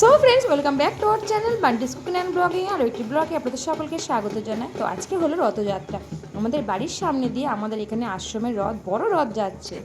So friends welcome back to our channel Bunty's cooking and blogging আর একটি ব্লগে আপনাদের সকলকে স্বাগত জানাই। তো আজকে হলো রথযাত্রা। আমাদের বাড়ির সামনে দিয়ে আমাদের এখানে আশ্রমের রথ, বড় রথ যাচ্ছে।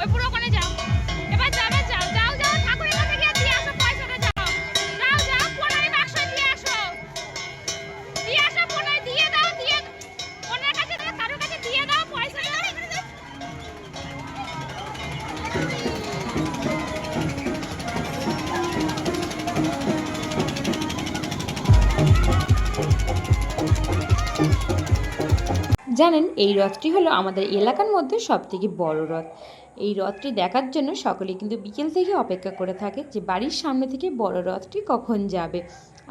ওই পুরো ওখানে যাও। জানেন, এই রথটি হলো আমাদের এলাকার মধ্যে সব থেকে বড় রথ এই রথটি দেখার জন্য সকলে কিন্তু বিকেল থেকে অপেক্ষা করে থাকে যে বাড়ির সামনে থেকে বড় রথটি কখন যাবে।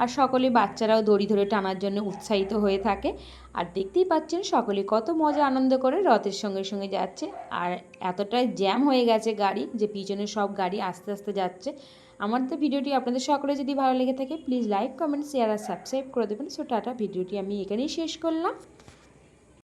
আর সকলে বাচ্চারাও দড়ি ধরে টানার জন্য উৎসাহিত হয়ে থাকে। আর দেখতেই পাচ্ছেন, সকলে কত মজা, আনন্দ করে রথের সঙ্গে সঙ্গে যাচ্ছে। আর এতটাই জ্যাম হয়ে গেছে গাড়ি যে পিছনে সব গাড়ি আস্তে আস্তে যাচ্ছে। আমার তো ভিডিওটি আপনাদের সকলে যদি ভালো লেগে থাকে প্লিজ লাইক কমেন্ট শেয়ার আর সাবস্ক্রাইব করে দেবেন। সো টাটা, ভিডিওটি আমি এখানেই শেষ করলাম।